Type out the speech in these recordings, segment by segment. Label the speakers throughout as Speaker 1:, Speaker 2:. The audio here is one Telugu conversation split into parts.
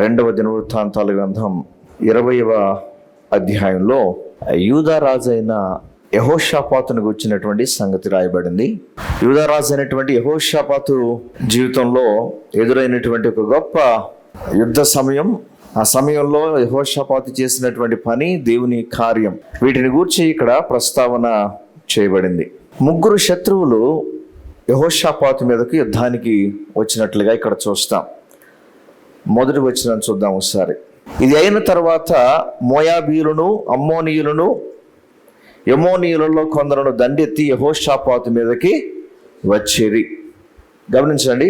Speaker 1: రెండవ దినవృత్తాంతాల గ్రంథం ఇరవైవ అధ్యాయంలో యూదారాజు అయిన యహోషాపాతును గుర్చినటువంటి సంగతి రాయబడింది. యూదారాజు అయినటువంటి యహోషాపాతు జీవితంలో ఎదురైనటువంటి ఒక గొప్ప యుద్ధ సమయం. ఆ సమయంలో యహోషాపాతు చేసినటువంటి పని దేవుని కార్యం వీటిని గూర్చి ఇక్కడ ప్రస్తావన చేయబడింది. ముగ్గురు శత్రువులు యహోషాపాతు మీదకి యుద్ధానికి వచ్చినట్లుగా ఇక్కడ చూస్తాం. మొదటి వచ్చిన చూద్దాం ఒకసారి. ఇది అయిన తర్వాత మోయాబీయులను అమ్మోనీయులను యమోనీయులలో కొందరును దండెత్తి యహోషాపాతు మీదకి వచ్చేది. గమనించండి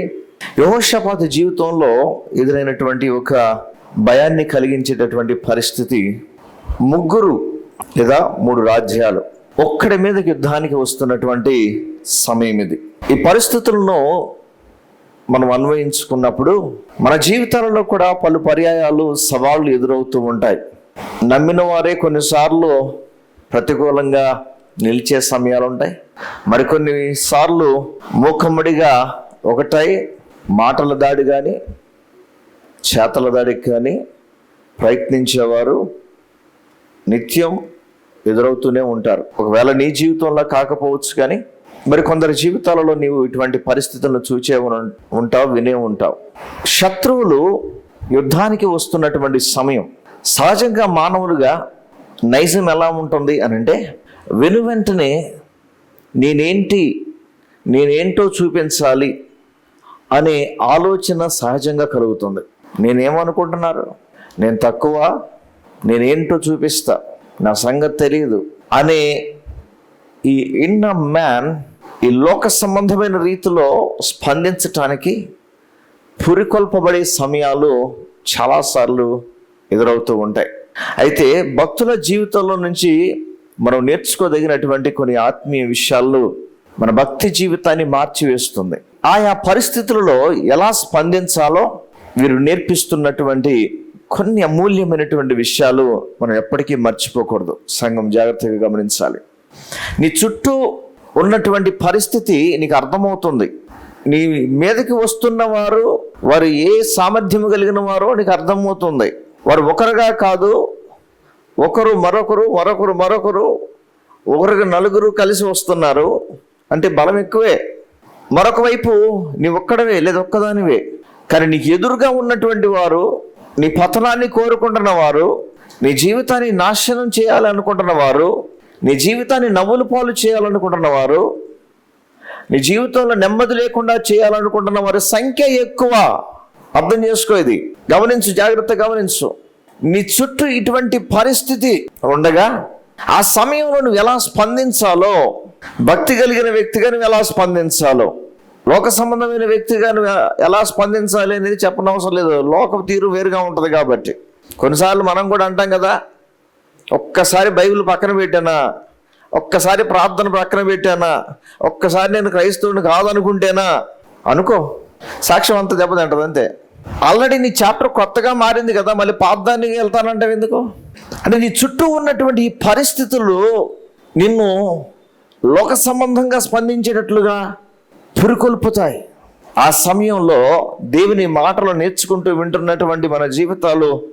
Speaker 1: యహోషాపాతు జీవితంలో ఎదురైనటువంటి ఒక భయాన్ని కలిగించేటటువంటి పరిస్థితి ముగ్గురు లేదా మూడు రాజ్యాలు. ఒక్కడి మీద యుద్ధానికి వస్తున్నటువంటి సమయం ఇది. ఈ పరిస్థితులను మనం అన్వయించుకున్నప్పుడు మన జీవితాలలో కూడా పలు పర్యాయాలు సవాళ్ళు ఎదురవుతూ ఉంటాయి. నమ్మిన వారే కొన్నిసార్లు ప్రతికూలంగా నిలిచే సమయాలు ఉంటాయి. మరికొన్ని సార్లు మూకమ్మడిగా ఒకటై మాటల దాడి కానీ చేతల దాడికి కానీ ప్రయత్నించేవారు నిత్యం ఎదురవుతూనే ఉంటారు. ఒకవేళ నీ జీవితంలో కాకపోవచ్చు కానీ మరి కొందరి జీవితాలలో నీవు ఇటువంటి పరిస్థితులను చూచే ఉంటావు వినే ఉంటావు. శత్రువులు యుద్ధానికి వస్తున్నటువంటి సమయం. సహజంగా మానవులుగా నైజం ఎలా ఉంటుంది అని అంటే వెను వెంటనే నేనేంటి నేనేంటో చూపించాలి అనే ఆలోచన సహజంగా కలుగుతుంది. నేనేమనుకుంటున్నారు? నేను తక్కువ నేనేంటో చూపిస్తా నా సంగతి తెలియదు అనే ఈ ఇన్న మ్యాన్ ఈ లోక సంబంధమైన రీతిలో స్పందించటానికి పురికొల్పబడే సమయాలు చాలాసార్లు ఎదురవుతూ ఉంటాయి. అయితే భక్తుల జీవితంలో నుంచి మనం నేర్చుకోదగినటువంటి కొన్ని ఆత్మీయ విషయాలు మన భక్తి జీవితాన్ని మార్చివేస్తుంది. ఆయా పరిస్థితులలో ఎలా స్పందించాలో వీరు నేర్పిస్తున్నటువంటి కొన్ని అమూల్యమైనటువంటి విషయాలు మనం ఎప్పటికీ మర్చిపోకూడదు. సంఘం జాగ్రత్తగా గమనించాలి. నీ చుట్టూ ఉన్నటువంటి పరిస్థితి నీకు అర్థమవుతుంది. నీ మీదకి వస్తున్న వారు వారు ఏ సామర్థ్యం కలిగిన వారో నీకు అర్థమవుతుంది. వారు ఒకరుగా కాదు ఒకరు మరొకరు మరొకరు మరొకరు ఒకరికి నలుగురు కలిసి వస్తున్నారు. అంటే బలం ఎక్కువే. మరొక వైపు నీ ఒక్కడవే లేదా ఒక్కదానివే. కానీ నీకు ఎదురుగా ఉన్నటువంటి వారు నీ పతనాన్ని కోరుకుంటున్న వారు నీ జీవితాన్ని నాశనం చేయాలనుకుంటున్న వారు నీ జీవితాన్ని నవ్వులు పాలు చేయాలనుకుంటున్న వారు నీ జీవితంలో నెమ్మది లేకుండా చేయాలనుకుంటున్న వారి సంఖ్య ఎక్కువ. అర్థం చేసుకో ఇది. గమనించు జాగ్రత్త గమనించు. నీ చుట్టూ ఇటువంటి పరిస్థితి ఉండగా ఆ సమయంలో నువ్వు ఎలా స్పందించాలో భక్తి కలిగిన వ్యక్తిగా నువ్వు ఎలా స్పందించాలో లోక సంబంధమైన వ్యక్తిగా నువ్వు ఎలా స్పందించాలి అనేది చెప్పనవసరం లేదు. లోక తీరు వేరుగా ఉంటుంది కాబట్టి. కొన్నిసార్లు మనం కూడా అంటాం కదా ఒక్కసారి బైబిల్ పక్కన పెట్టానా? ఒక్కసారి ప్రార్థన పక్కన పెట్టానా? ఒక్కసారి నేను క్రైస్తవుని కాదనుకుంటేనా? అనుకో. సాక్ష్యం అంత దెబ్బతింటది అంతే. ఆల్రెడీ నీ చాప్టర్ కొత్తగా మారింది కదా మళ్ళీ పాద్దానికి వెళ్తానంటే ఎందుకు? అంటే నీ చుట్టూ ఉన్నటువంటి ఈ పరిస్థితులు నిన్ను లోక సంబంధంగా స్పందించేటట్లుగా పురికొల్పుతాయి. ఆ సమయంలో దేవుని మాటలు నేర్చుకుంటూ వింటున్నటువంటి మన జీవితాలు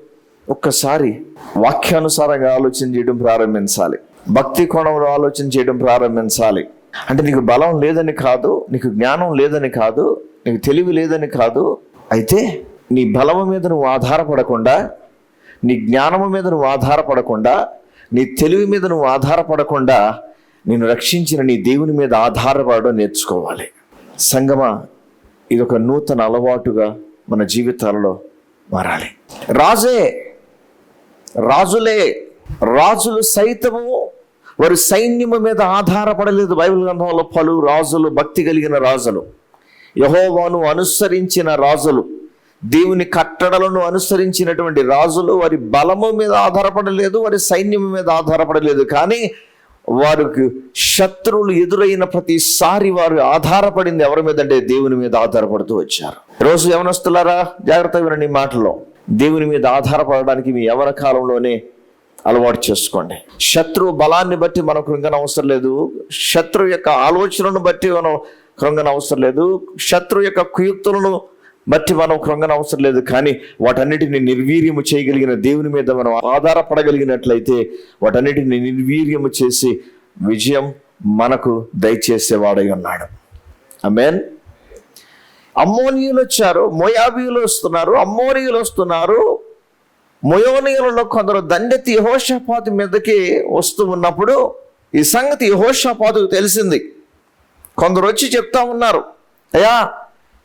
Speaker 1: ఒక్కసారి వాక్యానుసారంగా ఆలోచన చేయడం ప్రారంభించాలి. భక్తి కోణంలో ఆలోచన చేయడం ప్రారంభించాలి. అంటే నీకు బలం లేదని కాదు నీకు జ్ఞానం లేదని కాదు నీకు తెలివి లేదని కాదు. అయితే నీ బలము మీద నువ్వు ఆధారపడకుండా నీ జ్ఞానము మీద నువ్వు ఆధారపడకుండా నీ తెలివి మీద నువ్వు ఆధారపడకుండా నేను రక్షించిన నీ దేవుని మీద ఆధారపడడం నేర్చుకోవాలి. సంగమ ఇది ఒక నూతన అలవాటుగా మన జీవితాలలో మారాలి. రాజే రాజులే రాజులు సైతము వారి సైన్యము మీద ఆధారపడలేదు. బైబిల్ గ్రంథంలో పలు రాజులు భక్తి కలిగిన రాజులు. యహోవాను అనుసరించిన రాజులు దేవుని కట్టడలను అనుసరించినటువంటి రాజులు వారి బలము మీద ఆధారపడలేదు వారి సైన్యం మీద ఆధారపడలేదు. కానీ వారికి శత్రువులు ఎదురైన ప్రతిసారి వారు ఆధారపడింది ఎవరి మీద అంటే దేవుని మీద ఆధారపడుతూ వచ్చారు. రోజు యవనస్తులారా జాగ్రత్త వినండి మాటలో. దేవుని మీద ఆధారపడడానికి మీ యవన కాలంలోనే అలవాటు చేసుకోండి. శత్రువు బలాన్ని బట్టి మనం కృంగన అవసరం లేదు. శత్రువు యొక్క ఆలోచనను బట్టి మనం కృంగన అవసరం లేదు. శత్రువు యొక్క కుయుక్తులను బట్టి మనం కృంగన అవసరం లేదు. కానీ వాటన్నిటిని నిర్వీర్యము చేయగలిగిన దేవుని మీద మనం ఆధారపడగలిగినట్లయితే వాటన్నిటిని నిర్వీర్యము చేసి విజయం మనకు దయచేసేవాడై ఉన్నాడు. ఐ మీన్ అమ్మోనియులు వచ్చారు మోయాబీయులు వస్తున్నారు అమ్మోనియులు వస్తున్నారు. మొయోనియులలో కొందరు దండెత్తి యహోషపాతి మీదకి వస్తూ ఉన్నప్పుడు ఈ సంగతి యహోషపాతుకు తెలిసింది. కొందరు వచ్చి చెప్తా ఉన్నారు అయ్యా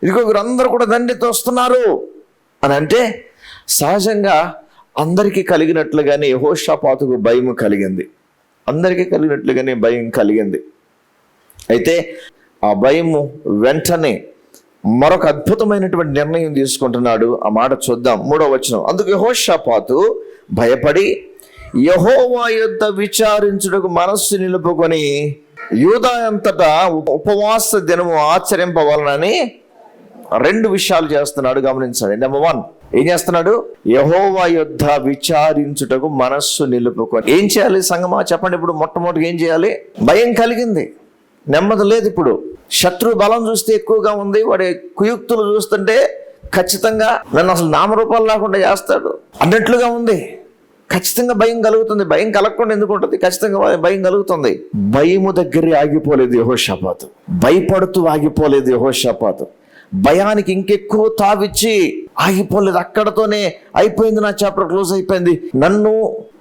Speaker 1: ఇదిగో వీరందరూ కూడా దండెత్తి వస్తున్నారు. అని అంటే సహజంగా అందరికీ కలిగినట్లుగానే యహోషపాతుకు భయం కలిగింది. అందరికీ కలిగినట్లుగానే భయం కలిగింది. అయితే ఆ భయము వెంటనే మరొక అద్భుతమైనటువంటి నిర్ణయం తీసుకుంటున్నాడు. ఆ మాట చూద్దాం. మూడో వచనం. అందుకు యహోషపాతు భయపడి యహోవా యుద్ధ విచారించుటకు మనస్సు నిలుపుకొని యూదా అంతటా ఉప- ఉపవాస దినము ఆచరింపవలనని రెండు విషయాలు చేస్తున్నాడు. గమనించండి. నెంబర్ వన్ ఏం చేస్తున్నాడు? యహోవా యుద్ధ విచారించుటకు మనస్సు నిలుపుకొని. ఏం చేయాలి? సంగమా చెప్పండి. ఇప్పుడు మొట్టమొదటి ఏం చేయాలి? భయం కలిగింది. నెమ్మది లేదు ఇప్పుడు. శత్రు బలం చూస్తే ఎక్కువగా ఉంది. వాడి కుయుక్తులు చూస్తుంటే ఖచ్చితంగా నన్ను అసలు నామరూపాలు లేకుండా చేస్తాడు. అన్నట్లుగా ఉంది. ఖచ్చితంగా భయం కలుగుతుంది. భయం కలగకుండా ఎందుకు ఉంటుంది? ఖచ్చితంగా భయం కలుగుతుంది. భయము దగ్గర ఆగిపోలేదు యహోషపాతు. భయపడుతూ ఆగిపోలేదు యహోషపాతు. భయానికి ఇంకెక్కువ తావిచ్చి ఆగిపోలేదు. అక్కడతోనే అయిపోయింది నా చాప్టర్. క్లోజ్ అయిపోయింది. నన్ను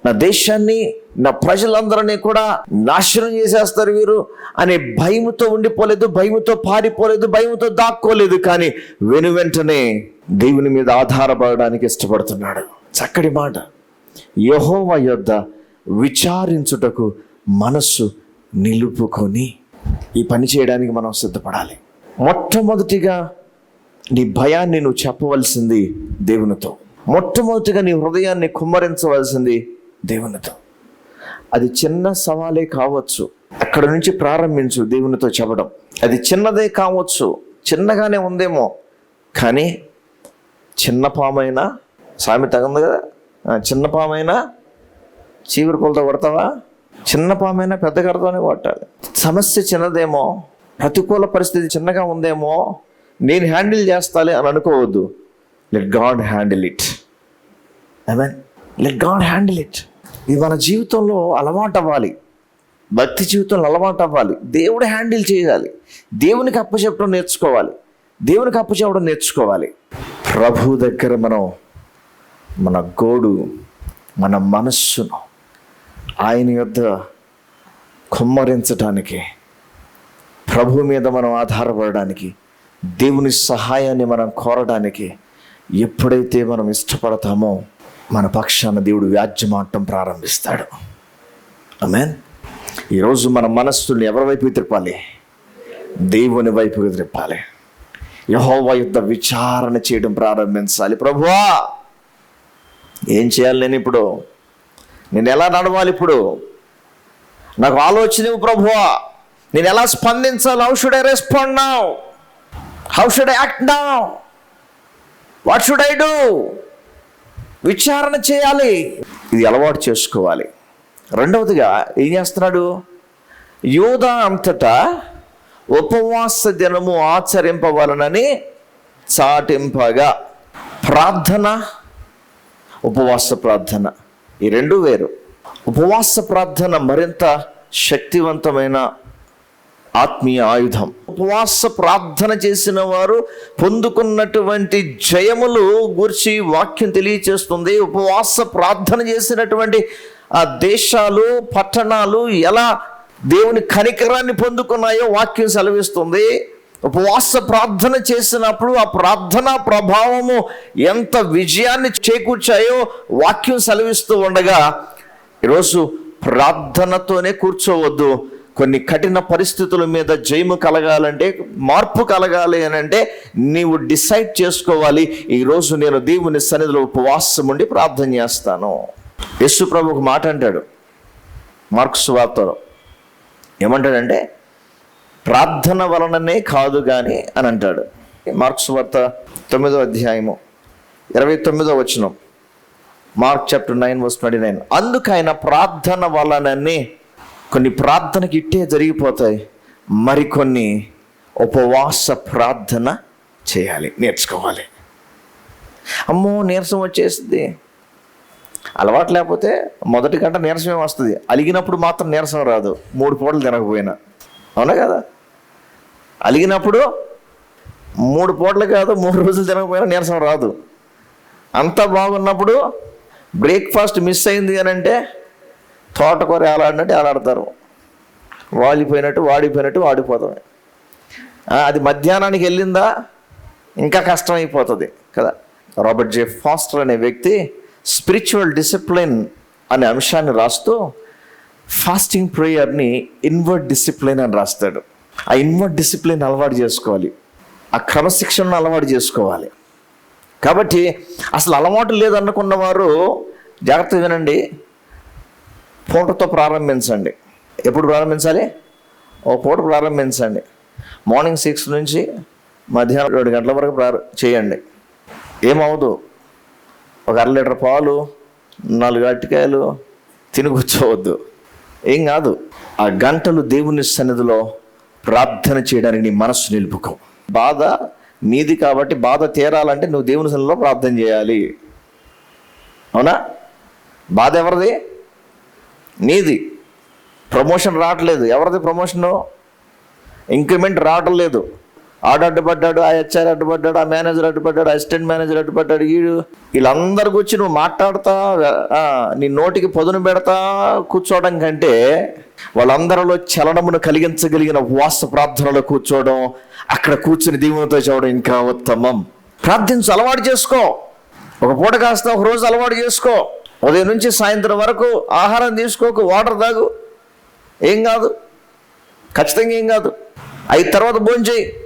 Speaker 1: నా దేశాన్ని నా ప్రజలందరినీ కూడా నాశనం చేసేస్తారు వీరు. అనే భయముతో ఉండిపోలేదు భయముతో పారిపోలేదు భయముతో దాక్కోలేదు. కానీ వెను వెంటనే దేవుని మీద ఆధారపడడానికి ఇష్టపడుతున్నాడు. చక్కటి మాట. యహోవ యొద్ద విచారించుటకు మనస్సు నిలుపుకొని ఈ పని చేయడానికి మనం సిద్ధపడాలి. మొట్టమొదటిగా నీ భయాన్ని నువ్వు చెప్పవలసింది దేవునితో. మొట్టమొదటిగా నీ హృదయాన్ని కుమ్మరించవలసింది దేవునితో. అది చిన్న సవాలే కావచ్చు. అక్కడ నుంచి ప్రారంభించు దేవునితో చెప్పడం. అది చిన్నదే కావచ్చు. చిన్నగానే ఉందేమో. కానీ చిన్న పామైనా? సామె తగంది కదా? చిన్న పామైనా? చీపురు పొలతో కొడతావా? చిన్న పామైనా పెద్ద కడతానే కొట్టాలి. సమస్య చిన్నదేమో. ప్రతికూల పరిస్థితి చిన్నగా ఉందేమో. నేను హ్యాండిల్ చేస్తాలి అని అనుకోవద్దు. Let God handle it mean let God handle it ఇది మన జీవితంలో అలవాటు అవ్వాలి భక్తి జీవితంలో అలవాటు అవ్వాలి దేవుడు హ్యాండిల్ చేయాలి. దేవునికి అప్పచెప్పడం నేర్చుకోవాలి. దేవునికి అప్పచెప్పడం నేర్చుకోవాలి. ప్రభు దగ్గర మనం మన గోడు మన మనస్సును ఆయన యొద్ద కుమ్మరించటానికి ప్రభు మీద మనం ఆధారపడడానికి దేవుని సహాయాన్ని మనం కోరడానికి ఎప్పుడైతే మనం ఇష్టపడతామో మన పక్షాన దేవుడు వ్యాజ్యమాటం ప్రారంభిస్తాడు. అమెన్ ఈరోజు మన మనస్సుని ఎవరి వైపు తిప్పాలి దేవుని వైపుకి తిప్పాలి యహోవా యుద్ధ విచారణ చేయడం ప్రారంభించాలి. ప్రభువా ఏం చేయాలి నేను ఇప్పుడు? నేను ఎలా నడవాలి ఇప్పుడు? నాకు ఆలోచన ప్రభువా. నేను ఎలా స్పందించాలి? How should I respond now how should I act now what should I do విచారణ చేయాలి. ఇది అలవాటు చేసుకోవాలి. రెండవదిగా ఏం చేస్తున్నాడు? యూదా అంతటా ఉపవాస దినము ఆచరింపవలనని చాటింపగా ప్రార్థన ఉపవాస ప్రార్థన. ఈ రెండు వేరు. ఉపవాస ప్రార్థన మరింత శక్తివంతమైన ఆత్మీయ ఆయుధం. ఉపవాస ప్రార్థన చేసిన వారు పొందుకున్నటువంటి జయములు గురించి వాక్యం తెలియచేస్తుంది. ఉపవాస ప్రార్థన చేసినటువంటి ఆ దేశాలు పట్టణాలు ఎలా దేవుని కనికరాన్ని పొందుకున్నాయో వాక్యం సెలవిస్తుంది. ఉపవాస ప్రార్థన చేసినప్పుడు ఆ ప్రార్థన ప్రభావము ఎంత విజయాన్ని చేకూర్చాయో వాక్యం సెలవిస్తూ ఉండగా ఈరోజు ప్రార్థనతోనే కూర్చోవద్దు. కొన్ని కఠిన పరిస్థితుల మీద జయము కలగాలంటే మార్పు కలగాలి అని అంటే నీవు డిసైడ్ చేసుకోవాలి. ఈరోజు నేను దేవుని సన్నిధిలో ఉపవాసం ఉండి ప్రార్థన చేస్తాను. యశు ప్రభు ఒక మాట అంటాడు. మార్క్స్ వార్తలో. ఏమంటాడంటే ప్రార్థన వలననే కాదు కానీ అని అంటాడు. మార్క్స్ వార్త తొమ్మిదో అధ్యాయము ఇరవై తొమ్మిదో వచనం. Mark chapter nine verse twenty nine. అందుకైనా ప్రార్థన వలననే కొన్ని ప్రార్థనకి ఇట్టే జరిగిపోతాయి. మరికొన్ని ఉపవాస ప్రార్థన చేయాలి నేర్చుకోవాలి. అమ్మో నీరసం వచ్చేస్తుంది అలవాటు లేకపోతే మొదటి గంట నీరసమే వస్తుంది. అలిగినప్పుడు మాత్రం నీరసం రాదు. మూడు పూటలు తినకపోయినా. అవునా కదా? అలిగినప్పుడు మూడు పూటలు కాదు మూడు రోజులు తినకపోయినా నీరసం రాదు. అంతా బాగున్నప్పుడు బ్రేక్ఫాస్ట్ మిస్ అయింది అని అంటే తోటకూర ఎలాడినట్టు ఏలాడతారు వాలిపోయినట్టు వాడిపోయినట్టు వాడిపోతాం అది మధ్యాహ్నానికి వెళ్ళిందా? ఇంకా కష్టమైపోతుంది కదా. రాబర్ట్ జే ఫాస్టర్ అనే వ్యక్తి స్పిరిచువల్ డిసిప్లిన్ అనే అంశాన్ని రాస్తూ ఫాస్టింగ్ ప్రేయర్ని ఇన్వర్ట్ డిసిప్లిన్ అని రాస్తాడు. ఆ ఇన్వర్ట్ డిసిప్లిన్ అలవాటు చేసుకోవాలి. ఆ క్రమశిక్షణను అలవాటు చేసుకోవాలి. కాబట్టి అసలు అలవాటు లేదనుకున్న వారు జాగ్రత్తగా వినండి. పూటతో ప్రారంభించండి. ఎప్పుడు ప్రారంభించాలి? ఓ పూట ప్రారంభించండి. మార్నింగ్ సిక్స్ నుంచి మధ్యాహ్నం ఏడు గంటల వరకు ప్రార చేయండి. ఏమవుదు ఒక అర లీటర్ పాలు నాలుగు అరటికాయలు తిని కూర్చోవద్దు. ఏం కాదు. ఆ గంటలు దేవుని సన్నిధిలో ప్రార్థన చేయడానికి నీ మనస్సు నిలుపుకో. బాధ నీది కాబట్టి బాధ తీరాలంటే నువ్వు దేవుని సన్నిధిలో ప్రార్థన చేయాలి. అవునా? బాధ ఎవరిది? నీది. ప్రమోషన్ రావట్లేదు. ఎవరిది ప్రమోషను ఇంక్రిమెంట్ రావటం లేదు ఆడు అడ్డుపడ్డాడు ఆ హెచ్ఆర్ అడ్డుపడ్డాడు ఆ మేనేజర్ అడ్డుపడ్డాడు అసిస్టెంట్ మేనేజర్ అడ్డుపడ్డాడు వీడు వీళ్ళందరి గురించి నువ్వు మాట్లాడతా నీ నోటికి పొదును పెడతా కూర్చోవడం కంటే వాళ్ళందరిలో చలనమును కలిగించగలిగిన వాస ప్రార్థనలో కూర్చోవడం అక్కడ కూర్చుని దీవునితో చూడడం ఇంకా ఉత్తమం. ప్రార్థించు అలవాటు చేసుకో. ఒక పూట కాస్త ఒక రోజు అలవాటు చేసుకో. ఉదయం నుంచి సాయంత్రం వరకు ఆహారం తీసుకోకు వాటర్ తాగు. ఏం కాదు. ఖచ్చితంగా ఏం కాదు. అయిన తర్వాత భోంచేయి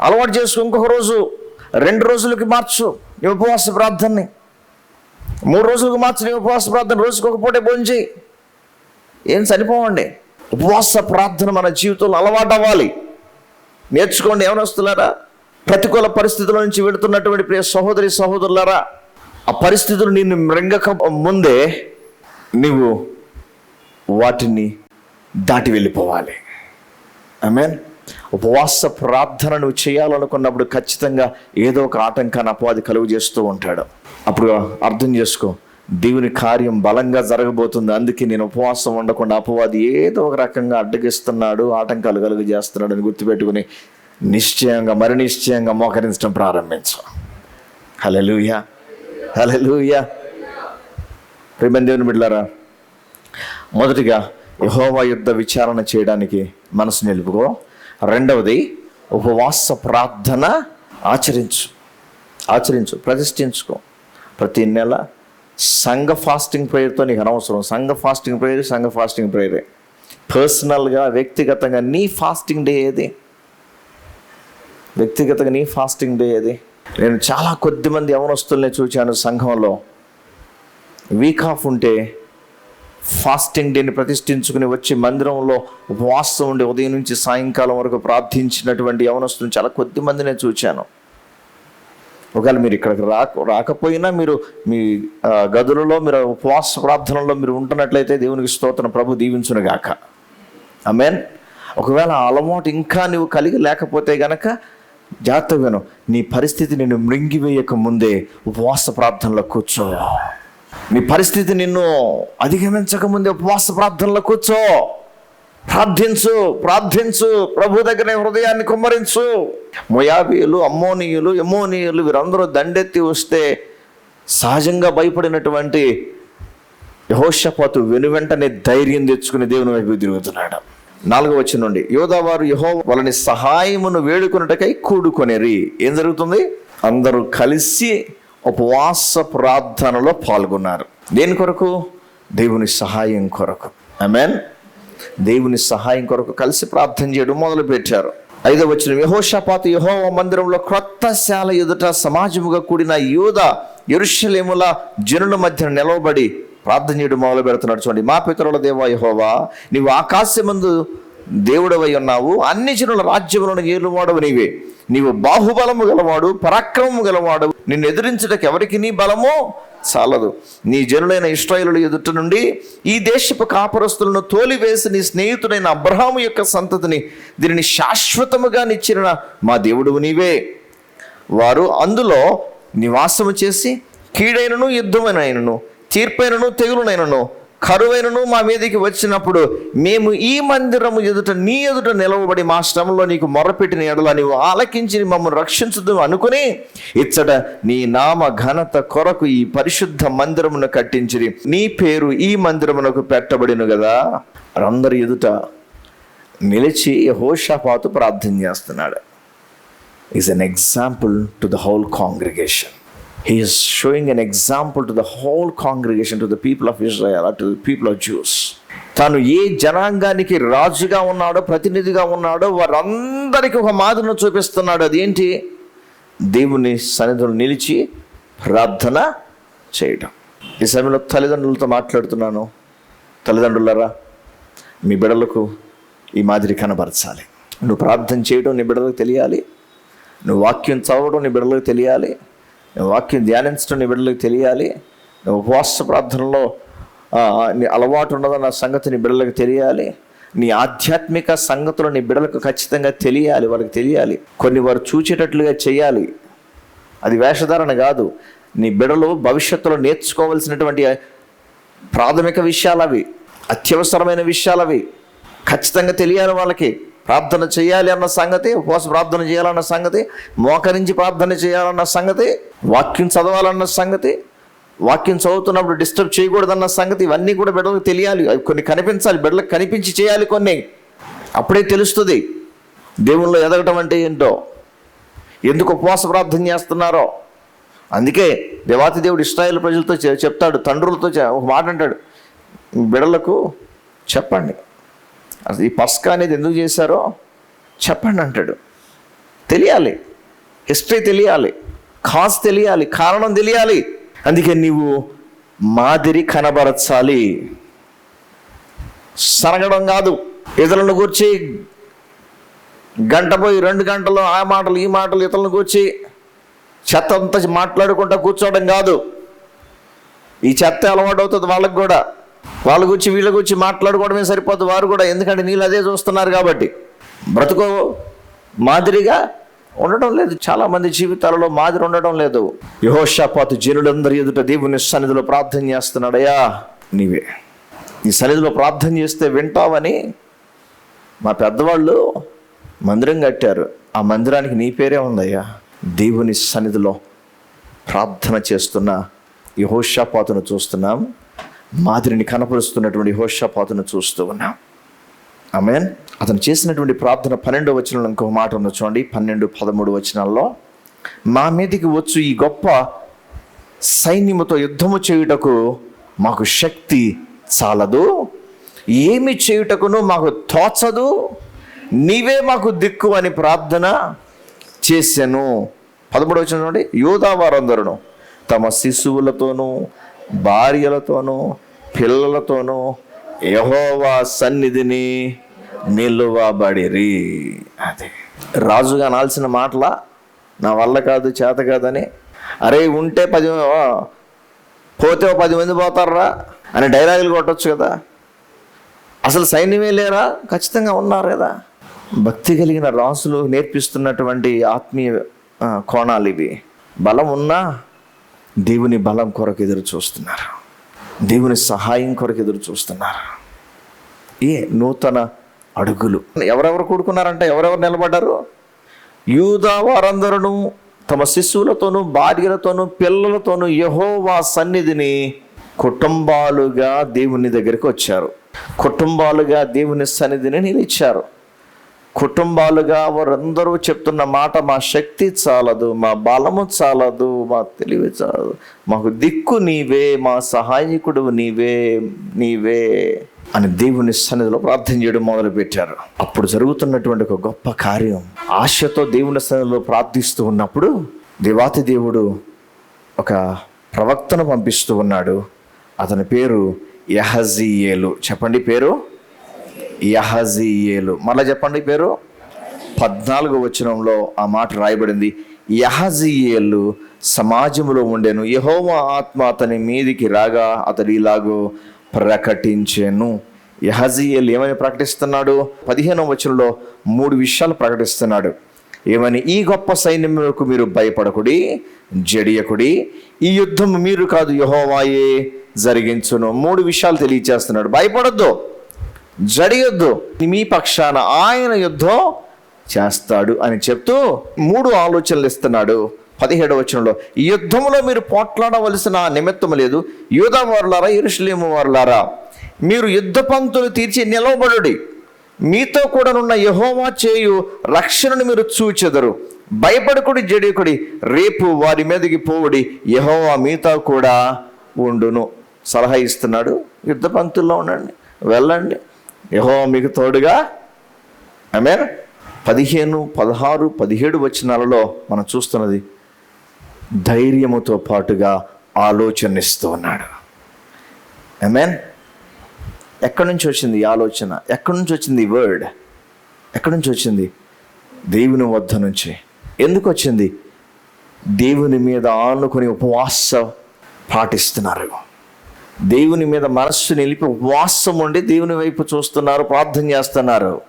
Speaker 1: అలవాటు చేసుకో ఇంకొక రోజు. రెండు రోజులకి మార్చు నీ ఉపవాస ప్రార్థనని. మూడు రోజులకు మార్చు నీ ఉపవాస ప్రార్థన రోజుకి ఒక పూటే చేయి. ఏం చనిపోవండి. ఉపవాస ప్రార్థన మన జీవితంలో అలవాటు అవ్వాలి. నేర్చుకోండి ఏమైనా వస్తున్నారా ప్రతికూల పరిస్థితుల నుంచి వెళుతున్నటువంటి ప్రియ సహోదరి సహోదరులారా ఆ పరిస్థితులు నిన్ను మృంగక ముందే నువ్వు వాటిని దాటి వెళ్ళిపోవాలి. మీన్ ఉపవాస ప్రార్థన నువ్వు చేయాలనుకున్నప్పుడు ఖచ్చితంగా ఏదో ఒక ఆటంకాన్ని అపవాది కలుగు చేస్తూ ఉంటాడు. అప్పుడు అర్థం చేసుకో దేవుని కార్యం బలంగా జరగబోతుంది. అందుకే నేను ఉపవాసం ఉండకుండా అపవాది ఏదో ఒక రకంగా అడ్డగిస్తున్నాడు ఆటంకాలు కలుగు చేస్తున్నాడు అని గుర్తుపెట్టుకుని నిశ్చయంగా మరి నిశ్చయంగా మోకరించడం ప్రారంభించు. హలలుయా హలలుయా ప్రేమ దేవుని మొదటిగా యహోవా యుద్ధ విచారణ చేయడానికి మనసు నిలుపుకో. రెండవది ఉపవాస ప్రార్థన ఆచరించు. ఆచరించు ప్రతిష్ఠించుకో. ప్రతి నెల సంఘ ఫాస్టింగ్ ప్రేయర్తో నీకు అనవసరం. సంఘ ఫాస్టింగ్ ప్రేయర్ సంఘ ఫాస్టింగ్ ప్రేయరే. పర్సనల్గా వ్యక్తిగతంగా నీ ఫాస్టింగ్ డే ఏది? వ్యక్తిగతంగా నీ ఫాస్టింగ్ డే ఏది? నేను చాలా కొద్ది మంది యవనస్తుల్ని చూశాను సంఘంలో. వీక్ ఆఫ్ ఉంటే ఫాస్టింగ్ డేని ప్రతిష్ఠించుకుని వచ్చి మందిరంలో ఉపవాసం ఉండి ఉదయం నుంచి సాయంకాలం వరకు ప్రార్థించినటువంటి యవనస్తుని చాలా కొద్దిమంది నేను చూశాను ఒకవేళ మీరు ఇక్కడికి రాక రాకపోయినా మీరు మీ గదులలో మీరు ఉపవాస ప్రార్థనలో మీరు ఉంటున్నట్లయితే దేవునికి స్తోత్రం ప్రభు దీవించునుగాక. ఐ మీన్ ఒకవేళ అలవాటు ఇంకా నువ్వు కలిగి లేకపోతే గనక జాగ్రత్తగా నీ పరిస్థితి నిన్ను మృంగివేయక ముందే ఉపవాస ప్రార్థనలో కూర్చో. నీ పరిస్థితి నిన్ను అధిగమించక ముందే ఉపవాస ప్రార్థనలో కూర్చో. ప్రార్థించు ప్రార్థించు ప్రభు దగ్గర హృదయాన్ని కుమ్మరించు. మొయాబీయులు అమ్మోనీయులు ఎమోనీయులు వీరందరూ దండెత్తి వస్తే సహజంగా భయపడినటువంటి యహోషపాతు వెనువెంటనే ధైర్యం తెచ్చుకుని దేవుని వైపు తిరుగుతున్నాడు. నాలుగో వచ్చిన నుండి యోధావారు యహో వాళ్ళని సహాయమును వేడుకొనుటకై కూడుకొనేరి. ఏం జరుగుతుంది? అందరూ కలిసి ఉపవాస ప్రార్థనలో పాల్గొన్నారు. దేని కొరకు? దేవుని సహాయం కొరకు. ఆమెన్ దేవుని సహాయం కొరకు కలిసి ప్రార్థన చేయడం మొదలు పెట్టారు ఐదవ వచ్చిన యహోషపాత యహో మందిరంలో క్రొత్త శాల ఎదుట సమాజముగా కూడిన యూద ఎరుషలేముల జనుల మధ్య నిలవబడి ప్రార్థన చేయడం మొదలు పెడుతున్నాడు. చూడండి మా పితరుల దేవా యహోవా నీవు ఆకాశమందు దేవుడవై ఉన్నావు అన్ని జనుల రాజ్యములను ఏలువాడవు నీవే. నీవు బాహుబలము గలవాడు పరాక్రమము గలవాడు నిన్ను ఎదిరించుటకు ఎవరికి నీ బలమో చాలదు. నీ జనులైన ఇష్టాయులు ఎదుట నుండి ఈ దేశపు కాపురస్తులను తోలివేసి నీ స్నేహితుడైన అబ్రహాము యొక్క సంతతిని దీనిని శాశ్వతముగా నిచ్చిన మా దేవుడు నీవే. వారు అందులో నివాసము చేసి కీడైనను యుద్ధమైనను తీర్పైనను తెగులునైనను కరువైనను మా మీదకి వచ్చినప్పుడు మేము ఈ మందిరము ఎదుట నీ ఎదుట నిలవబడి మా శ్రమలో నీకు మొరపెట్టిన ఎడల నీవు ఆలకించి మమ్మల్ని రక్షించదు అనుకుని ఇచ్చట నీ నామ ఘనత కొరకు ఈ పరిశుద్ధ మందిరమును కట్టించిరి. నీ పేరు ఈ మందిరమునకు పెట్టబడిను కదా అందరి ఎదుట నిలిచి హోషాపాతు ప్రార్థన చేస్తున్నాడు. Is an example to the whole congregation He showing showing example to the whole whole to the people of of Israel, or to of people తాను ఏ జనాంగానికి రాజుగా ఉన్నాడో ప్రతినిధిగా ఉన్నాడో వారందరికీ ఒక మాదిరిని చూపిస్తున్నాడు. అదేంటి? దేవుని సన్నిధులు నిలిచి ప్రార్థన చేయడం ఈ సమయంలో తల్లిదండ్రులతో మాట్లాడుతున్నాను. తల్లిదండ్రులరా మీ బిడ్డలకు ఈ మాదిరి కనబరచాలి. నువ్వు ప్రార్థన చేయడం నీ బిడ్డలకు తెలియాలి. నువ్వు వాక్యం చదవడం నీ బిడ్డలకు తెలియాలి. వాక్యం ధ్యానించడం నీ బిడ్డలకు తెలియాలి. ఉపవాస ప్రార్థనలో నీ అలవాటు ఉన్నదన్న సంగతి నీ బిడ్డలకు తెలియాలి. నీ ఆధ్యాత్మిక సంగతులు నీ బిడ్డలకు ఖచ్చితంగా తెలియాలి వాళ్ళకి తెలియాలి. కొన్ని వారు చూచేటట్లుగా చేయాలి. అది వేషధారణ కాదు. నీ బిడ్డలు భవిష్యత్తులో నేర్చుకోవాల్సినటువంటి ప్రాథమిక విషయాలు అవి అత్యవసరమైన విషయాలు అవి ఖచ్చితంగా తెలియాలి వాళ్ళకి. ప్రార్థన చేయాలి అన్న సంగతి ఉపవాస ప్రార్థన చేయాలన్న సంగతి మోకరించి ప్రార్థన చేయాలన్న సంగతి వాక్యం చదవాలన్న సంగతి వాక్యం చదువుతున్నప్పుడు డిస్టర్బ్ చేయకూడదన్న సంగతి ఇవన్నీ కూడా బిడ్డలకు తెలియాలి. అవి కొన్ని కనిపించాలి బిడ్డలకు కనిపించి చేయాలి కొన్ని. అప్పుడే తెలుస్తుంది దేవుళ్ళు ఎదగటం అంటే ఏంటో ఎందుకు ఉపవాస ప్రార్థన చేస్తున్నారో. అందుకే దేవాతి దేవుడు ఇస్రాయేల్ ప్రజలతో చె- చెప్తాడు తండ్రులతో ఒక మాట అంటాడు బిడలకు చెప్పండి. అసలు ఈ పస్కా అనేది ఎందుకు చేశారో చెప్పండి అంటాడు. తెలియాలి. హిస్టరీ తెలియాలి. కాజ్ తెలియాలి. కారణం తెలియాలి. అందుకే నీవు మాదిరి కనబరచాలి. సరగడం కాదు. ఇతరులను కూర్చి గంట పోయి రెండు గంటలు ఆ మాటలు ఈ మాటలు ఇతరులను కూర్చి చెత్త అంతా మాట్లాడుకుంటా కూర్చోవడం కాదు. ఈ చెత్త అలవాటు అవుతుంది వాళ్ళకి కూడా. వాళ్ళ గురించి వీళ్ళ గురించి మాట్లాడుకోవడమే సరిపోదు. వారు కూడా ఎందుకంటే నీళ్ళు అదే చూస్తున్నారు కాబట్టి. బ్రతుకో మాదిరిగా ఉండడం లేదు. చాలా మంది జీవితాలలో మాదిరి ఉండడం లేదు. యహోషాపాతు జనులందరి ఎదుట దేవుని సన్నిధిలో ప్రార్థన చేస్తున్నాడయ్యా నీవే. నీ సన్నిధిలో ప్రార్థన చేస్తే వింటావని మా పెద్దవాళ్ళు మందిరం కట్టారు. ఆ మందిరానికి నీ పేరే ఉందయ్యా. దేవుని సన్నిధిలో ప్రార్థన చేస్తున్న యహోషాపాతును చూస్తున్నాం. మాదిరిని కనపరుస్తున్నటువంటి హోషపాతను చూస్తూ ఉన్నాం. ఆమెన్. అతను చేసినటువంటి ప్రార్థన పన్నెండు వచనంలో ఇంకొక మాట ఉన్న చూడండి పన్నెండు పదమూడు వచనాల్లో. మా మీదికి వచ్చు ఈ గొప్ప సైన్యముతో యుద్ధము చేయుటకు మాకు శక్తి చాలదు. ఏమి చేయుటకును మాకు తోచదు. నీవే మాకు దిక్కు అని ప్రార్థన చేశాను పదమూడు వచ్చిన చూడండి యోధా వారందరూ తమ శిశువులతోనూ భార్యలతోనూ పిల్లలతోనూ యహోవా సన్నిధిని నిలువబడిరి. అదే. రాజుగా అనాల్సిన మాటల? నా వల్ల కాదు చేత కాదని? అరే ఉంటే పది పోతే ఓ పది మంది పోతారా? అని డైలాగులు కొట్టచ్చు కదా. అసలు సైన్యమే లేరా? ఖచ్చితంగా ఉన్నారు కదా. భక్తి కలిగిన రాసులు నేర్పిస్తున్నటువంటి ఆత్మీయ కోణాలు ఇవి. బలం ఉన్నా దేవుని బలం కొరకు ఎదురు చూస్తున్నారు. దేవుని సహాయం కొరకు ఎదురు చూస్తున్నారు. ఏ నూతన అడుగులు. ఎవరెవరు కూడుకున్నారంటే? ఎవరెవరు నిలబడ్డారు? యూదా వారందరూ తమ శిశువులతోనూ భార్యలతోనూ పిల్లలతోనూ యహోవా సన్నిధిని కుటుంబాలుగా దేవుని దగ్గరికి వచ్చారు. కుటుంబాలుగా దేవుని సన్నిధిని నిలిచారు. కుటుంబాలుగా వారందరూ చెప్తున్న మాట మా శక్తి చాలదు మా బలము చాలదు మా తెలివి చాలదు. మాకు దిక్కు నీవే మా సహాయకుడు నీవే నీవే అని దేవుని సన్నిధిలో ప్రార్థన చేయడం మొదలుపెట్టారు. అప్పుడు జరుగుతున్నటువంటి ఒక గొప్ప కార్యం. ఆశతో దేవుని సన్నిధిలో ప్రార్థిస్తూ ఉన్నప్పుడు దేవాతి దేవుడు ఒక ప్రవక్తను పంపిస్తూ ఉన్నాడు. అతని పేరు యహజీయేలు. చెప్పండి పేరు? యహజీయేలు. మళ్ళీ చెప్పండి పేరు? పద్నాలుగు వచనంలో ఆ మాట రాయబడింది. యహజీయేలు సమాజంలో ఉండెను. యహోవా ఆత్మ అతని మీదికి రాగా అతడు ఇలాగో ప్రకటించెను. యహజీయేలు ఏమని ప్రకటిస్తున్నాడు? పదిహేనవ వచనంలో మూడు విషయాలు ప్రకటిస్తున్నాడు. ఏమని? ఈ గొప్ప సైన్యములకు మీరు భయపడకుడి జడియకుడి. ఈ యుద్ధం మీరు కాదు యహోవాయే జరిగించును. మూడు విషయాలు తెలియచేస్తున్నాడు. భయపడొద్దు. జడియొద్దు మీ పక్షాన ఆయన యుద్ధం చేస్తాడు అని చెప్తూ మూడు ఆలోచనలు ఇస్తున్నాడు. పదిహేడవ వచనంలో ఈ యుద్ధంలో మీరు పోట్లాడవలసిన నిమిత్తం లేదు. యూదా వారులారా ఇరుషులేము వారులారా మీరు యుద్ధ పంక్తులు తీర్చి నిలవబడుడి. మీతో కూడా ఉన్న యహోవా చేయు రక్షణను మీరు చూచెదరు. భయపడకుడి జడికుడి రేపు వారి మీదకి పోవుడి. యహోవా మీతో కూడా ఉండును. సలహా ఇస్తున్నాడు. యుద్ధ పంక్తుల్లో ఉండండి వెళ్ళండి. యహో మీకు తోడుగా. ఆమె పదిహేను పదహారు పదిహేడు వచనాలలో మనం చూస్తున్నది ధైర్యముతో పాటుగా ఆలోచనిస్తూ ఉన్నాడు. ఆమెన్. ఎక్కడి నుంచి వచ్చింది ఈ ఆలోచన? ఎక్కడి నుంచి వచ్చింది ఈ వర్డ్ ఎక్కడి నుంచి వచ్చింది? దేవుని వద్ద నుంచి. ఎందుకు వచ్చింది? దేవుని మీద ఆనుకొని ఉపవాస పాటిస్తున్నారు. దేవుని మీద మనస్సు నిలిపి ఉపవాసం ఉండి దేవుని వైపు చూస్తున్నారు ప్రార్థన చేస్తున్నారు.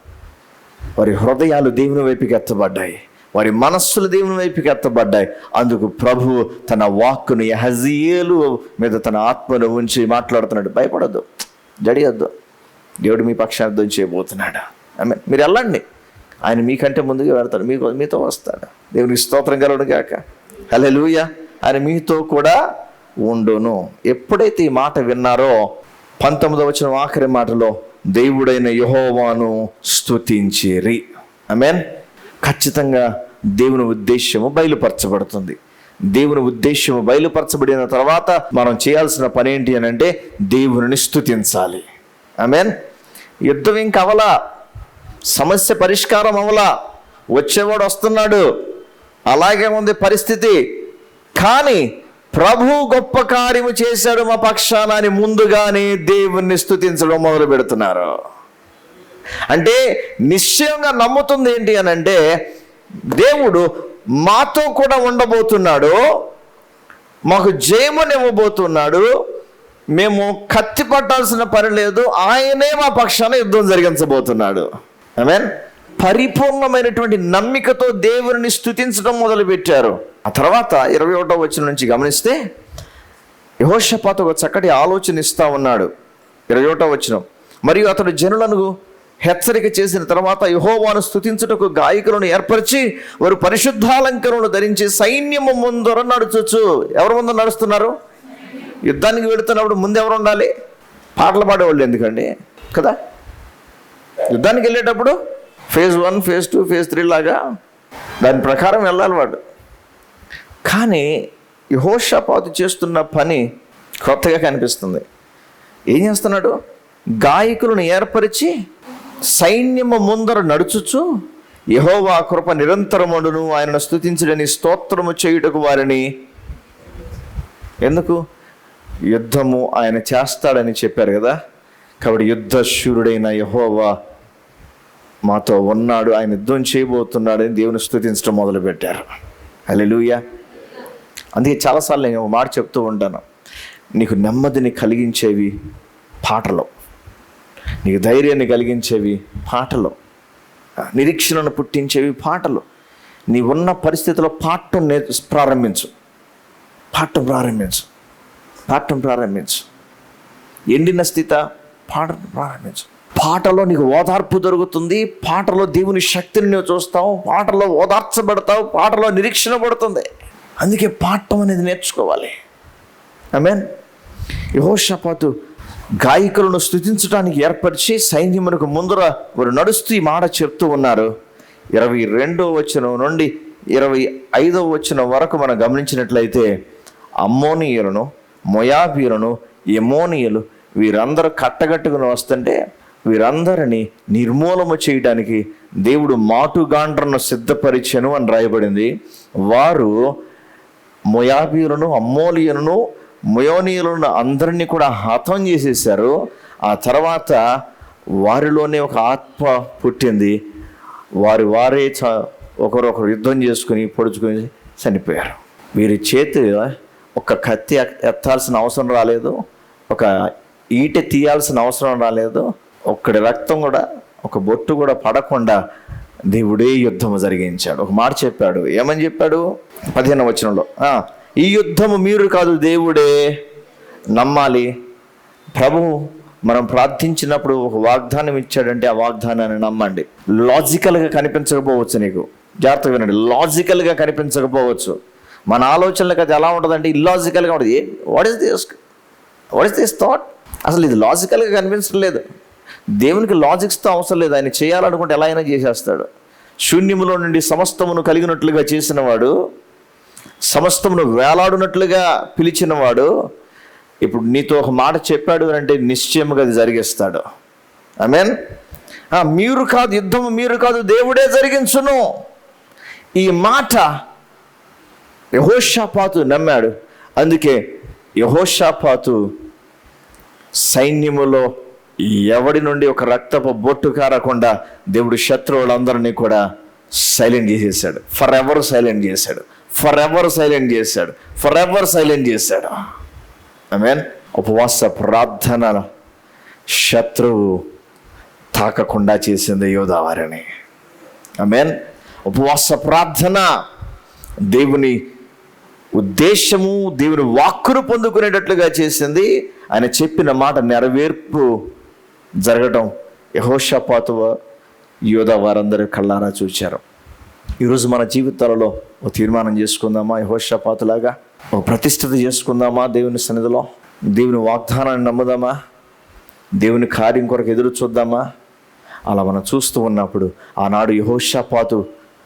Speaker 1: వారి హృదయాలు దేవుని వైపుకి ఎత్తబడ్డాయి. వారి మనస్సులు దేవుని వైపుకి ఎత్తబడ్డాయి. అందుకు ప్రభు తన వాక్కును యహజీయేలు మీద తన ఆత్మను ఉంచి మాట్లాడుతున్నాడు. భయపడద్దు. జడియద్దు. దేవుడు మీ పక్షార్థం చేయబోతున్నాడు. ఆమె మీరు వెళ్ళండి. ఆయన మీకంటే ముందుగా వెళ్తాడు. మీకు మీతో వస్తాడు. దేవునికి స్తోత్రం కలవడు గాక. లూయ ఆయన మీతో కూడా ఉండును. ఎప్పుడైతే ఈ మాట విన్నారో పంతొమ్మిదవ వచ్చిన ఆఖరి మాటలో దేవుడైన యహోవాను స్తుతించేరి. మీన్ ఖచ్చితంగా దేవుని ఉద్దేశ్యము బయలుపరచబడుతుంది. దేవుని ఉద్దేశ్యము బయలుపరచబడిన తర్వాత మనం చేయాల్సిన పని ఏంటి అని అంటే దేవుని స్థుతించాలి మీన్ యుద్ధం ఇంక అవలా. సమస్య పరిష్కారం అవలా. వచ్చేవాడు వస్తున్నాడు. అలాగే ఉంది పరిస్థితి. కానీ ప్రభు గొప్ప కార్యము చేశాడు మా పక్షాన అని ముందుగానే దేవుణ్ణి స్థుతించడం మొదలు పెడుతున్నారు. అంటే నిశ్చయంగా నమ్ముతుంది ఏంటి అని అంటే దేవుడు మాతో కూడా ఉండబోతున్నాడు మాకు జయమునివ్వబోతున్నాడు మేము కత్తి పట్టాల్సిన పని లేదు ఆయనే మా పక్షాన యుద్ధం జరిగించబోతున్నాడు. ఐ మీన్ పరిపూర్ణమైనటువంటి నమ్మికతో దేవుని స్థుతించడం మొదలుపెట్టారు. ఆ తర్వాత ఇరవై ఒకటో వచ్చిన నుంచి గమనిస్తే యహోషపాత ఒక చక్కటి ఆలోచన ఇస్తా ఉన్నాడు. ఇరవై ఒకటో వచ్చిన మరియు అతడు జనులను హెచ్చరిక చేసిన తర్వాత యహోవాను స్తుతించుటకు గాయకులను ఏర్పరిచి వారు పరిశుద్ధాలంకరణలు ధరించి సైన్యము ముందర నడుచొచ్చు ఎవరి ముందు నడుస్తున్నారు? యుద్ధానికి వెళుతున్నప్పుడు ముందు ఎవరు ఉండాలి? పాటలు పాడేవాళ్ళు ఎందుకండి? కదా? యుద్ధానికి వెళ్ళేటప్పుడు phase one phase two phase three లాగా దాని ప్రకారం వెళ్ళాలి వాడు. కానీ యహోషపాతు చేస్తున్న పని కొత్తగా కనిపిస్తుంది. ఏం చేస్తున్నాడు? గాయకులను ఏర్పరిచి సైన్యము ముందర నడుచుచు యహోవా కృప నిరంతరముడును ఆయనను స్థుతించడని స్తోత్రము చేయుటకు వారిని ఎందుకు? యుద్ధము ఆయన చేస్తాడని చెప్పారు కదా? కాబట్టి యుద్ధశూరుడైన యహోవా మాతో ఉన్నాడు ఆయన యుద్ధం చేయబోతున్నాడని దేవుని స్థుతించడం మొదలుపెట్టారు. హల్లెలూయా. అందుకే చాలాసార్లు నేను మాట చెప్తూ ఉంటాను. నీకు నెమ్మదిని కలిగించేవి పాటలు. నీకు ధైర్యాన్ని కలిగించేవి పాటలు. నిరీక్షణను పుట్టించేవి పాటలు. నీ ఉన్న పరిస్థితిలో పాఠం నే ప్రారంభించు. పాఠం ప్రారంభించు. పాఠం ప్రారంభించు. ఎండిన స్థిత పాటను ప్రారంభించు. పాటలో నీకు ఓదార్పు దొరుకుతుంది. పాటలో దేవుని శక్తిని నువ్వు చూస్తావు. పాటలో ఓదార్చబడతావు. పాటలో నిరీక్షణ పడుతుంది. అందుకే పాఠం అనేది నేర్చుకోవాలి. మీన్ యహోషపాతు గాయకులను స్థుతించడానికి ఏర్పరిచి సైన్యమునకు ముందర వారు నడుస్తూ ఈ మాట చెప్తూ ఉన్నారు. ఇరవై రెండో వచనం నుండి ఇరవై ఐదో వచనం వరకు మనం గమనించినట్లయితే అమ్మోనియులను మొయాబీలను ఎమోనియలు వీరందరూ కట్టగట్టుకుని వస్తుంటే వీరందరిని నిర్మూలము చేయడానికి దేవుడు మాటుగాండ్రను సిద్ధపరిచెను అని రాయబడింది. వారు మొయాబీలను అమ్మోలియులను మొయోనీయులను అందరినీ కూడా హతం చేసేసారు ఆ తర్వాత వారిలోనే ఒక ఆత్మ పుట్టింది. వారి వారే చ ఒకరొకరు యుద్ధం చేసుకుని పొడుచుకొని చనిపోయారు. వీరి చేతి ఒక కత్తి ఎత్తాల్సిన అవసరం రాలేదు. ఒక ఈట తీయాల్సిన అవసరం రాలేదు. ఒక్కడి రక్తం కూడా ఒక బొట్టు కూడా పడకుండా దేవుడే యుద్ధము జరిగించాడు. ఒక మాట చెప్పాడు. ఏమని చెప్పాడు? పదిహేను వచనంలో. ఈ యుద్ధము మీరు కాదు దేవుడే. నమ్మాలి. ప్రభు మనం ప్రార్థించినప్పుడు ఒక వాగ్దానం ఇచ్చాడంటే ఆ వాగ్దానాన్ని నమ్మండి. లాజికల్గా కనిపించకపోవచ్చు నీకు. జాగ్రత్త వినండి. లాజికల్గా కనిపించకపోవచ్చు. మన ఆలోచనలకు అది ఎలా ఉంటుందంటే ఇల్లాజికల్గా ఉంటుంది. What is this what is this thought అసలు ఇది లాజికల్గా కనిపించడం లేదు. దేవునికి లాజిక్స్తో అవసరం లేదు. ఆయన చేయాలనుకుంటే ఎలా అయినా చేసేస్తాడు. శూన్యములో నుండి సమస్తమును కలిగినట్లుగా చేసినవాడు సమస్తమును వేలాడునట్లుగా పిలిచినవాడు ఇప్పుడు నీతో ఒక మాట చెప్పాడు అంటే నిశ్చయముగా అది జరిగిస్తాడు. ఐ మీన్ మీరు కాదు యుద్ధము మీరు కాదు దేవుడే జరిగించును. ఈ మాట యహోషాపాతు నమ్మాడు. అందుకే యహోషాపాతు సైన్యములో ఎవడి నుండి ఒక రక్తపు బొట్టు కారకుండా దేవుడు శత్రువులందరినీ కూడా సైలెంట్ చేసేసాడు. ఫర్ ఎవర్ సైలెంట్ చేశాడు. ఫర్ ఎవర్ సైలెంట్ చేశాడు. ఫర్ ఎవర్ సైలెంట్ చేశాడు. మీన్ ఉపవాస ప్రార్థన శత్రువు తాకకుండా చేసింది యోధావారిని మీన్ ఉపవాస ప్రార్థన దేవుని ఉద్దేశము దేవుని వాక్కును పొందుకునేటట్లుగా చేసింది. ఆయన చెప్పిన మాట నెరవేర్పు జరగడం యహోషపాతువ యోధ వారందరూ కళ్ళారా చూచారు. ఈరోజు మన జీవితాలలో ఒక తీర్మానం చేసుకుందామా? యహోషపాతులాగా ఒక ప్రతిష్ఠిత చేసుకుందామా దేవుని సన్నిధిలో? దేవుని వాగ్దానాన్ని నమ్ముదామా? దేవుని కార్యం కొరకు ఎదురు చూద్దామా? అలా మనం చూస్తూ ఉన్నప్పుడు ఆనాడు యహోషపాతు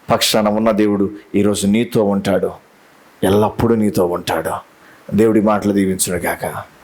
Speaker 1: పక్షాన ఉన్న దేవుడు ఈరోజు నీతో ఉంటాడు. ఎల్లప్పుడూ నీతో ఉంటాడు. దేవుడి మాటలు దీవించుడుగాక గాక